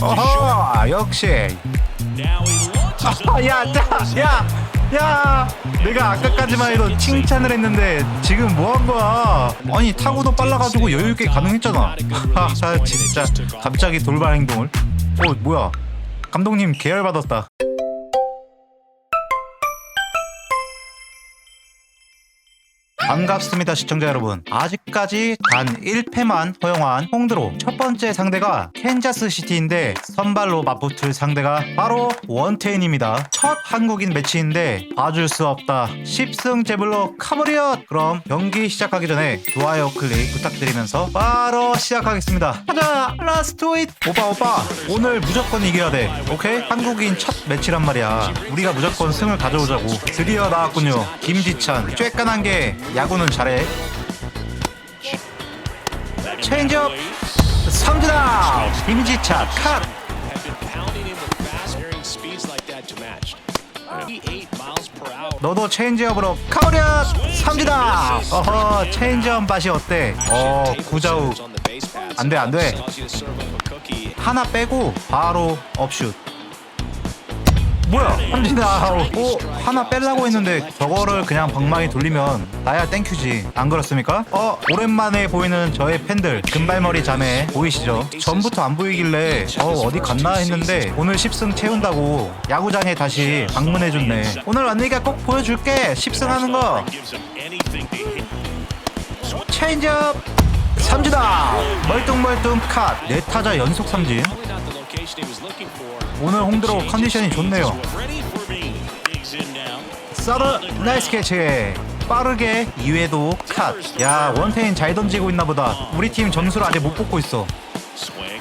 어허 역시 아, 야, 야, 야, 야, 내가 아까까지만 해도 칭찬을 했는데 지금 뭐 한 거야? 아니 타구도 빨라가지고 여유 있게 가능했잖아. 아, 진짜 갑자기 돌발 행동을? 어, 뭐야? 감독님 계열 받았다. 반갑습니다 시청자 여러분. 아직까지 단 1패만 허용한 홍드로 첫 번째 상대가 캔자스 시티인데 선발로 맞붙을 상대가 바로 원테인입니다. 첫 한국인 매치인데 봐줄 수 없다. 10승 제블로 카브리엇! 그럼 경기 시작하기 전에 좋아요 클릭 부탁드리면서 바로 시작하겠습니다. 가자! 라스트 잇! 오빠 오빠! 오늘 무조건 이겨야 돼. 오케이? 한국인 첫 매치란 말이야. 우리가 무조건 승을 가져오자고. 드디어 나왔군요. 김지찬. 쬐깐한 게 야구는 잘해. 체인지업. 삼진아 김지찬 컷. 너도 체인지업으로 카우리앗 삼진아 어허 체인지업 맛이 어때? 어 구자욱. 안돼 안돼. 하나 빼고 바로 업슛 뭐야? 삼진아 오 하나 빼려고 했는데 저거를 그냥 방망이 돌리면 나야 땡큐지. 안 그렇습니까? 어 오랜만에 보이는 저의 팬들 금발머리 자매 보이시죠? 전부터 안 보이길래 어 어디 갔나 했는데 오늘 10승 채운다고 야구장에 다시 방문해줬네. 오늘 언니가 꼭 보여줄게. 10승 하는 거. 체인지업 삼진아! 멀뚱멀뚱 컷네 타자 연속 삼진 오늘 홍드로 컨디션이 좋네요. 서브 나이스 캐치 빠르게 2회도 컷야 원태인 잘 던지고 있나 보다. 우리 팀 점수를 아직 못 뽑고 있어.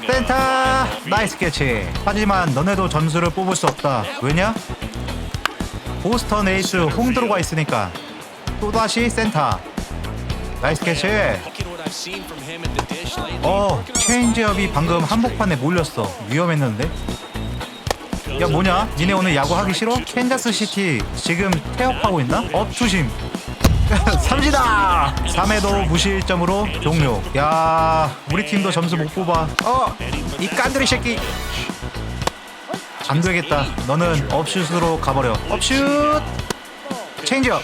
센터! 나이스 캐치. 하지만 너네도 점수를 뽑을 수 없다. 왜냐? 보스턴 에이스 홍드로가 있으니까. 또다시 센터. 나이스 캐치 어 체인지업이 방금 한복판에 몰렸어. 위험했는데. 야 뭐냐? 니네 오늘 야구 하기 싫어? 캔자스 시티 지금 태업하고 있나? 업투심. 삼진아! 3회도 무실점으로 종료. 야 우리 팀도 점수 못 뽑아. 어 이 깐드리 새끼. 안 되겠다. 너는 업슛으로 가버려. 업슛! 체인지업.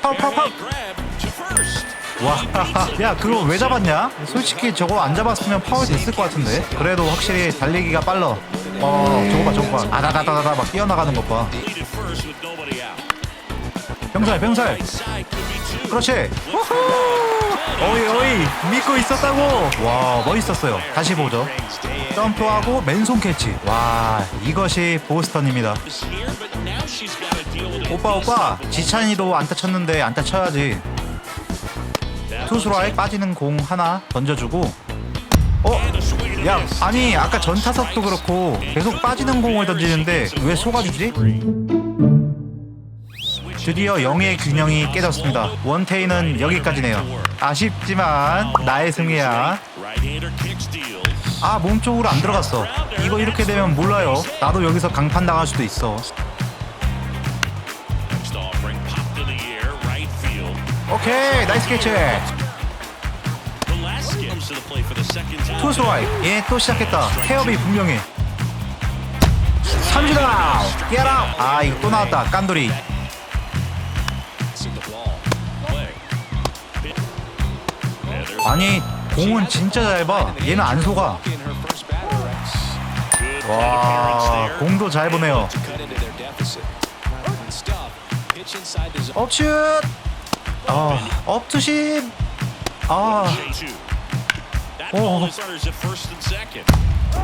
파워 와, 야 그거 왜 잡았냐? 솔직히 저거 안 잡았으면 파울 됐을 것 같은데. 그래도 확실히 달리기가 빨라. 어, 저거 봐, 저거 봐. 아다다다다다 막 뛰어나가는 것 봐. 병살, 병살. 그렇지. 어이, 어이, 믿고 있었다고. 와, 멋있었어요. 다시 보죠. 점프하고 맨손 캐치. 와, 이것이 보스턴입니다. 오빠, 오빠, 지찬이도 안타 쳤는데 안타 쳐야지. 투수라에 빠지는 공 하나 던져주고 어? 야 아니 아까 전 타석도 그렇고 계속 빠지는 공을 던지는데 왜 속아주지? 드디어 영의 균형이 깨졌습니다. 원테이는 여기까지네요. 아쉽지만 나의 승리야. 아 몸쪽으로 안 들어갔어. 이거 이렇게 되면 몰라요. 나도 여기서 강판 당할 수도 있어. 오케이 나이스 캐치 투스와이 얘또 시작했다. 태업이 분명해. 삼진아 깨라 아 이거 또 나왔다. 깐돌이. 아니 공은 진짜 잘봐. 얘는 안 속아. 와 공도 잘 보네요. 업슛. 아 업투심. 아 오.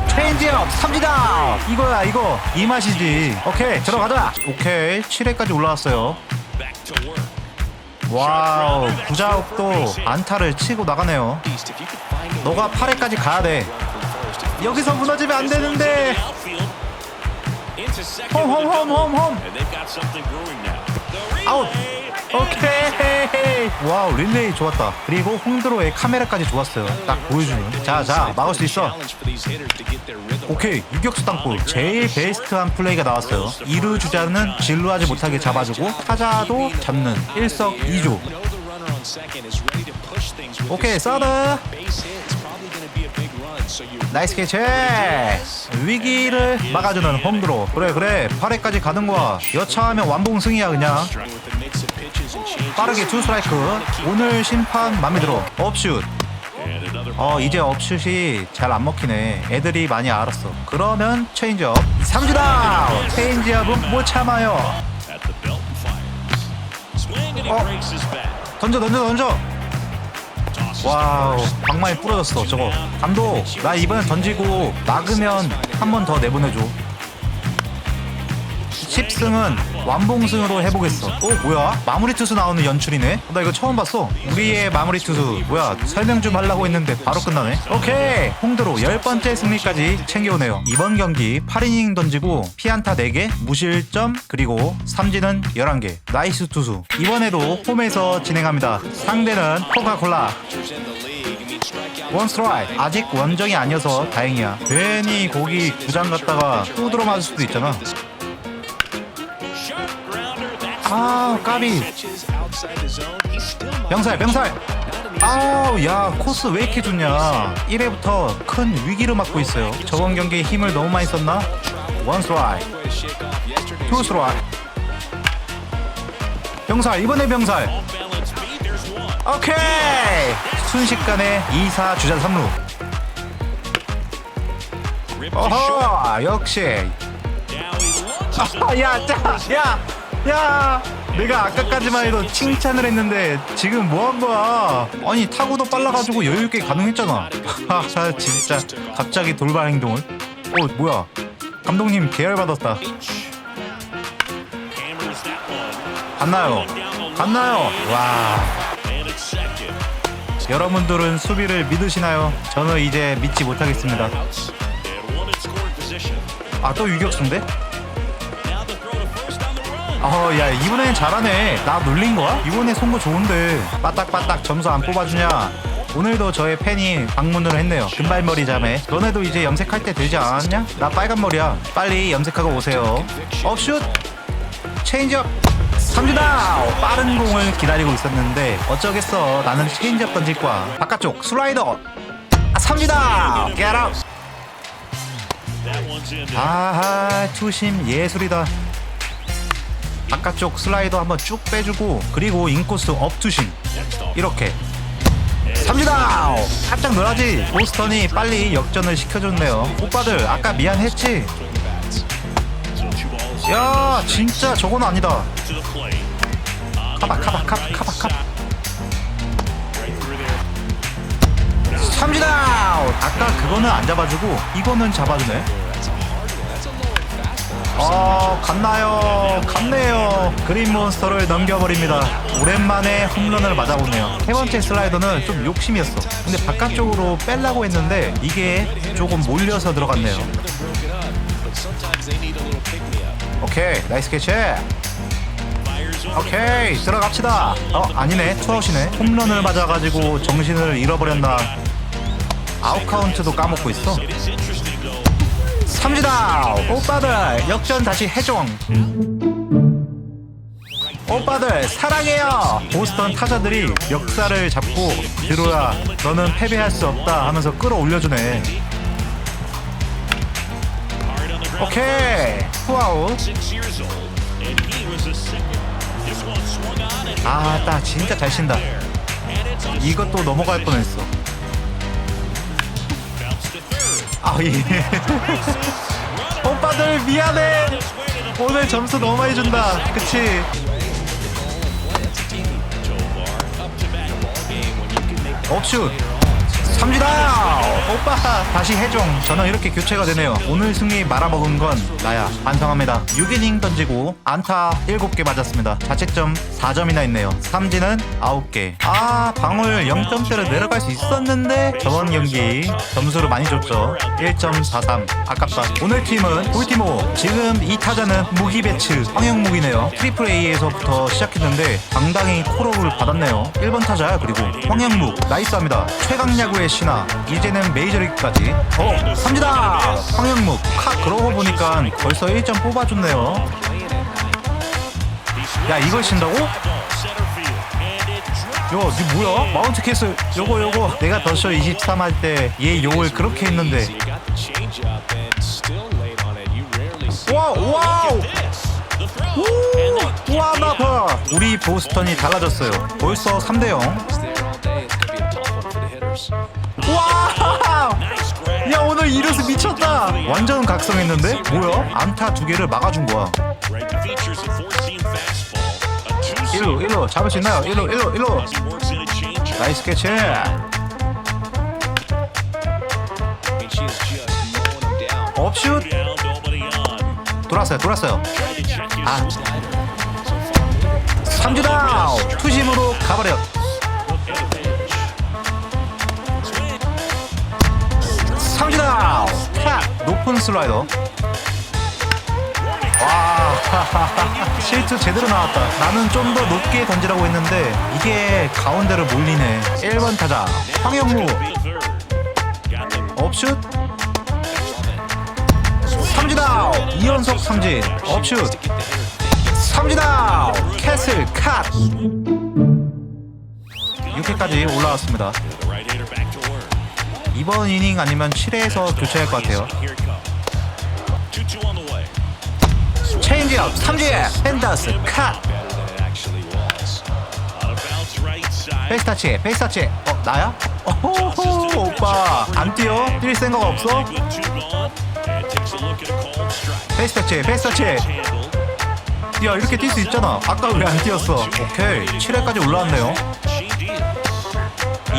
체인지업 삼진아. 이거야 이거. 이 맛이지. 오케이 들어가자. 오케이 7회까지 올라왔어요. 와우 구자욱도 안타를 치고 나가네요. 너가 8회까지 가야 돼. 여기서 무너지면 안 되는데. 홈홈홈홈홈 아웃 오케이. 와우 릴레이 좋았다. 그리고 홍드로의 카메라까지 좋았어요. 딱 보여주는 자자 막을 수 있어 오케이 유격수 땅볼. 제일 베스트한 플레이가 나왔어요. 2루 주자는 진루하지 못하게 잡아주고 타자도 잡는 일석이조. 오케이 서드 나이스 캐치. 위기를 막아주는 홈드로. 그래 그래. 8회까지 가는 거야 여차하면 완봉승이야 그냥. 빠르게 투 스트라이크. 오늘 심판 맘에 들어. 업슛. 어 이제 업슛이 잘 안 먹히네. 애들이 많이 알았어. 그러면 체인지업. 삼주다 체인지업은 못 참아요. 어. 던져 던져 던져 와우. 방망이 부러졌어 저거. 감독 나 이번엔 던지고 막으면 한 번 더 내보내줘 10승은 완봉승으로 해보겠어. 어 뭐야? 마무리 투수 나오는 연출이네? 나 이거 처음 봤어. 우리의 마무리 투수. 뭐야? 설명 좀 하려고 했는데 바로 끝나네. 오케이! 홍드로 열 번째 승리까지 챙겨오네요. 이번 경기 8이닝 던지고 피안타 4개 무실점 그리고 삼진은 11개. 나이스 투수. 이번에도 홈에서 진행합니다. 상대는 코카콜라. 원 스트라이크 아직 원정이 아니어서 다행이야. 괜히 고기 구장 갔다가 또 들어맞을 수도 있잖아 아 까비. 병살 병살. 아우 야 코스 왜 이렇게 좋냐. 1회부터 큰 위기를 맞고 있어요. 저번 경기에 힘을 너무 많이 썼나? 원 스트라이크 투 스트라이크 병살 이번에 병살. 오케이. 순식간에 2사 주자 3루. 어허 역시. 아, 야, 짜, 야, 야. 내가 아까까지만 해도 칭찬을 했는데 지금 뭐 한 거야? 아니 타구도 빨라가지고 여유 있게 가능했잖아. 아, 진짜 갑자기 돌발 행동을? 어, 뭐야? 감독님 계열 받았다. 갔나요? 갔나요? 와. 여러분들은 수비를 믿으시나요? 저는 이제 믿지 못하겠습니다. 아, 또 유격수인데? 어, 야, 이번엔 잘하네. 나 놀린 거야? 이번에 송구 좋은데. 빠딱빠딱 점수 안 뽑아주냐? 오늘도 저의 팬이 방문을 했네요. 금발머리 자매. 너네도 이제 염색할 때 되지 않았냐? 나 빨간 머리야. 빨리 염색하고 오세요. 업슛! 체인지업! 삼주다! 빠른 공을 기다리고 있었는데 어쩌겠어. 나는 체인지업 던질 거야. 바깥쪽 슬라이더! 아! Get out! 아하, 투심 예술이다. 바깥쪽 슬라이더 한번 쭉 빼주고 그리고 인코스 업투심 이렇게. 삼주다! 깜짝 놀라지. 보스턴이 빨리 역전을 시켜줬네요. 오빠들 아까 미안했지? 야 진짜 저건 아니다. 카바 카바 카바 카바 카바 삼주다! 아까 그거는 안 잡아주고 이거는 잡아주네 어 갔나요? 갔네요. 그린 몬스터를 넘겨버립니다. 오랜만에 홈런을 맞아보네요. 세 번째 슬라이더는 좀 욕심이었어. 근데 바깥쪽으로 빼려고 했는데 이게 조금 몰려서 들어갔네요. 오케이 나이스 캐치. 오케이 들어갑시다. 어 아니네. 투아웃이네. 홈런을 맞아가지고 정신을 잃어버렸나. 아웃카운트도 까먹고 있어 삼지다. 오빠들 역전 다시 해종. 오빠들 사랑해요. 보스턴 타자들이 역사를 잡고 들어야 너는 패배할 수 없다 하면서 끌어올려주네. 오케이. 투아웃. 아나 진짜 잘 친다. 이것도 넘어갈 뻔했어 아 예. 오빠들 미안해. 오늘 점수 너무 많이 준다. 그치? 업슛 삼지다. 오빠. 다시 해종. 저는 이렇게 교체가 되네요. 오늘 승리 말아먹은 건 나야. 반성합니다. 6이닝 던지고 안타 7개 맞았습니다. 자책점 4점이나 있네요. 삼진은 9개. 아 방울 0점대로 내려갈 수 있었는데 저번 경기 점수를 많이 줬죠. 1.43 아깝다. 오늘 팀은 꿀티모. 지금 이 타자는 무기 배치 황영무기네요. 트리플 A에서부터 시작했는데 상당히 콜업을 받았네요. 1번 타자야 그리고 황영무 나이스합니다. 최강야구의 신화 이제는 메이저리그까지. 어 삼지다. 황영묵 카 그러고 보니까 벌써 1점 뽑아줬네요. 야 이걸 친다고? 니 뭐야? 마운트 캐슬 요거 요거. 내가 더쇼 23 할 때 얘 욕을 그렇게 했는데. 와우 와우. 우! 와 나파 우리 보스턴이 달라졌어요. 벌써 3대0 야 오늘 이루스 미쳤다? 완전 각성했는데? 뭐야? 안타 두 개를 막아준 거야. 1루 1루. 잡을 수 있나요? 1루 1루 1루. 나이스 캐치. 업슛. 돌았어요 돌았어요. 아. 삼주다운. 투심으로 가버려 슬라이더. 와. 실투 제대로 나왔다. 나는 좀 더 높게 던지라고 했는데 이게 가운데로 몰리네. 1번 타자 황영무 업슛. 삼주다운 2연속 삼진. 업슛. 삼주다운 캐슬 컷 6회까지 올라왔습니다 이번 이닝 아니면 7회에서 교체할 것 같아요. 체인지업 삼진. 펜더스 컷. 페이스 타치 페이스 타치. 어 나야? 오호 오빠. 안 뛰어? 뛸 생각 없어? 페이스 타치 페이스 타치. 야 이렇게 뛸 수 있잖아. 아까 왜 안 뛰었어? 오케이 7회까지 올라왔네요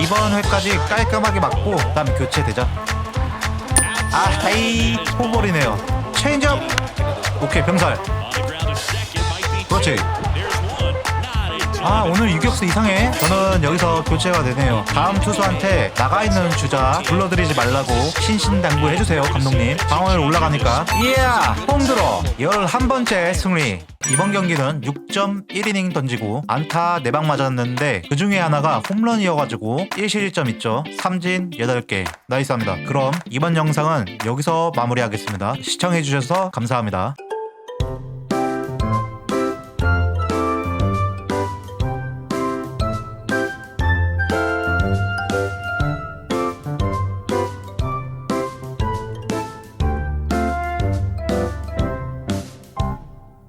이번 회까지 깔끔하게 맞고 그다음에 교체되자. 아하이. 포볼이네요. 체인지업. 오케이 병살. 그렇지 아 오늘 유격수 이상해? 저는 여기서 교체가 되네요. 다음 투수한테 나가 있는 주자 불러들이지 말라고 신신당부 해주세요 감독님. 방어를 올라가니까. 이야 홈들어. 11번째 승리. 이번 경기는 6.1이닝 던지고 안타 4방 맞았는데 그 중에 하나가 홈런이어가지고 1실점 있죠. 삼진 8개. 나이스합니다. 그럼 이번 영상은 여기서 마무리하겠습니다. 시청해주셔서 감사합니다